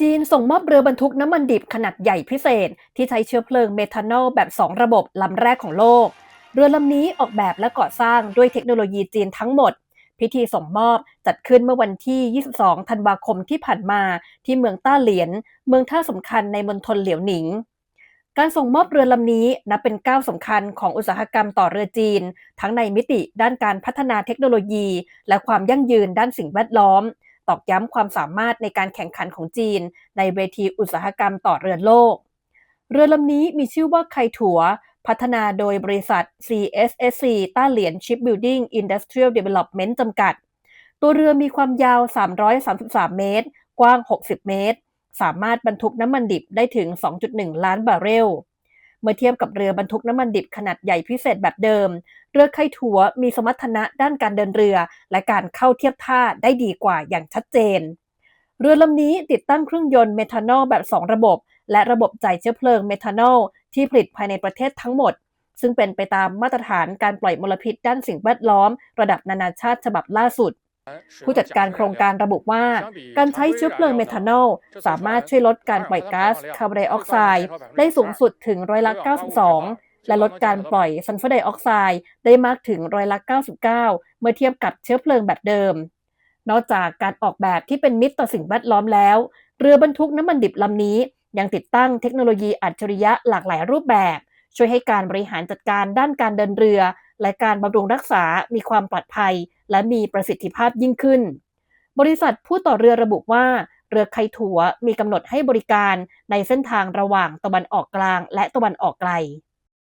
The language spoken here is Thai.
จีนส่งมอบเรือบรรทุกน้ำมันดิบขนาดใหญ่พิเศษ ที่ใช้เชื้อเพลิงเมทานอลแบบ 2 ระบบลำแรกของโลก เรือลำนี้ออกแบบและก่อสร้างด้วยเทคโนโลยีจีนทั้งหมด พิธีส่งมอบจัดขึ้นเมื่อวันที่ 22 ธันวาคมที่ผ่านมาที่เมืองต้าเหลียน เมืองท่าสำคัญในมณฑลเหลียวหนิง การส่งมอบเรือลำนี้นับเป็นก้าวสำคัญของอุตสาหกรรมต่อเรือจีน ทั้งในมิติด้านการพัฒนาเทคโนโลยี และความยั่งยืนด้านสิ่งแวดล้อม ตอกย้ำความสามารถในการแข่งขันของจีน ในเวทีอุตสาหกรรมต่อเรือโลก เรือลำนี้มีชื่อว่าไคถัว พัฒนาโดยบริษัท CSSC ต้าเหลียน Shipbuilding Industrial Development จำกัด ตัวเรือมีความยาว 333 เมตร กว้าง 60 เมตร สามารถบรรทุกน้ำมันดิบได้ถึง 2.1 ล้านบาร์เรล เมื่อเทียบกับเรือบรรทุกน้ำมันดิบขนาดใหญ่พิเศษแบบเดิม เรือไคถัวมีสมรรถนะด้านการเดินเรือ และการเข้าเทียบท่าได้ดีกว่าอย่างชัดเจน เรือลำนี้ติดตั้งเครื่องยนต์เมทานอลแบบ 2 ระบบ และระบบจ่ายเชื้อเพลิงเมทานอลที่ผลิตภายในประเทศทั้งหมด ซึ่งเป็นไปตามมาตรฐานการปล่อยมลพิษด้านสิ่งแวดล้อม ระดับนานาชาติฉบับล่าสุด ผู้จัดการโครงการระบุว่า การใช้เชื้อเพลิงเมทานอล สามารถช่วยลดการปล่อยก๊าซคาร์บอนไดออกไซด์ได้สูงสุดถึงร้อยละ92 และลดการปล่อยซัลเฟอร์ไดออกไซด์ได้มากถึงร้อยละ99 เมื่อเทียบกับเชื้อเพลิงแบบเดิม นอกจากการออกแบบที่เป็นมิตรต่อสิ่งแวดล้อมแล้ว เรือบรรทุกน้ำมันดิบลำนี้ ยังติดตั้งเทคโนโลยีอัจฉริยะหลากหลายรูปแบบ ช่วยให้การบริหารจัดการด้านการเดินเรือ และการบำรุงรักษา มีความปลอดภัย และมีประสิทธิภาพยิ่งขึ้น บริษัทผู้ต่อเรือระบุว่า เรือไคถัวมีกำหนดให้บริการในเส้นทางระหว่างตะวันออกกลางและตะวันออกไกล